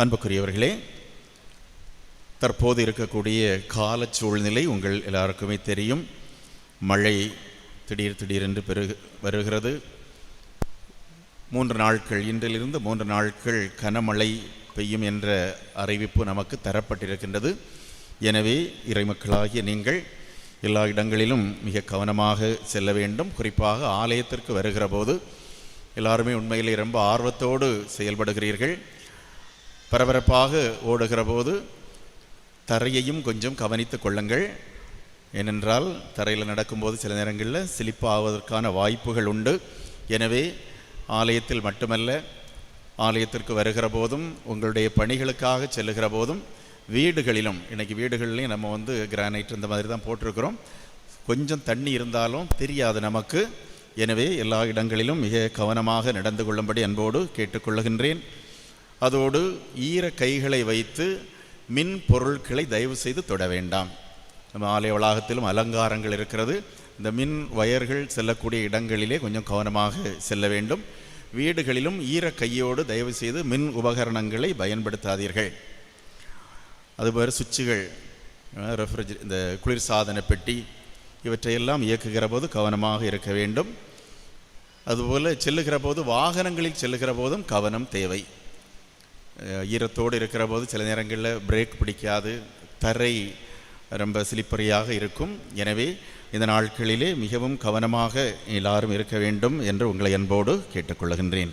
அன்புக்குரியவர்களே தற்போது இருக்கக்கூடிய கால சூழ்நிலை உங்கள் எல்லாருக்குமே தெரியும். மழை திடீர் திடீரென்று பெருகு வருகிறது. மூன்று நாட்கள் இன்றிலிருந்து மூன்று நாட்கள் கனமழை பெய்யும் என்ற அறிவிப்பு நமக்கு தரப்பட்டிருக்கின்றது. எனவே இறைமக்களாகிய நீங்கள் எல்லா இடங்களிலும் மிக கவனமாக செல்ல வேண்டும். குறிப்பாக ஆலயத்திற்கு வருகிற போது எல்லாருமே உண்மையிலே ரொம்ப ஆர்வத்தோடு செயல்படுகிறீர்கள். பரபரப்பாக ஓடுகிற போது தரையையும் கொஞ்சம் கவனித்து கொள்ளுங்கள். ஏனென்றால் தரையில் நடக்கும்போது சில நேரங்களில் சிலிப்பாவதற்கான வாய்ப்புகள் உண்டு. எனவே ஆலயத்தில் மட்டுமல்ல ஆலயத்திற்கு வருகிற போதும் உங்களுடைய பணிகளுக்காக செல்லுகிற போதும் வீடுகளிலும் இன்றைக்கி வீடுகள்லையும் நம்ம வந்து கிரானைட் இந்த மாதிரி தான் போட்டிருக்கிறோம். கொஞ்சம் தண்ணி இருந்தாலும் தெரியாது நமக்கு. எனவே எல்லா இடங்களிலும் மிக கவனமாக நடந்து கொள்ளும்படி அன்போடு கேட்டுக்கொள்ளுகின்றேன் அதோடு ஈர கைகளை வைத்து மின் பொருட்களை தயவு செய்து தொட வேண்டாம். நம்ம ஆலய வளாகத்திலும் அலங்காரங்கள் இருக்கிறது. இந்த மின் வயர்கள் செல்லக்கூடிய இடங்களிலே கொஞ்சம் கவனமாக செல்ல வேண்டும். வீடுகளிலும் ஈர கையோடு தயவு செய்து மின் உபகரணங்களை பயன்படுத்தாதீர்கள். அதுபோல் சுவிட்சுகள் ரெஃப்ரிஜ் இந்த குளிர்சாதன பெட்டி இவற்றையெல்லாம் இயக்குகிற போது கவனமாக இருக்க வேண்டும். அதுபோல் செல்லுகிற போது வாகனங்களில் செல்லுகிற போதும் கவனம் தேவை. ஈரத்தோடு இருக்கிற போது சில நேரங்களில் பிரேக் பிடிக்காது. தரை ரொம்ப சிலிப்பரியாக இருக்கும். எனவே இந்த நாட்களிலே மிகவும் கவனமாக எல்லாரும் இருக்க வேண்டும் என்று உங்களை அன்போடு கேட்டுக்கொள்கின்றேன்.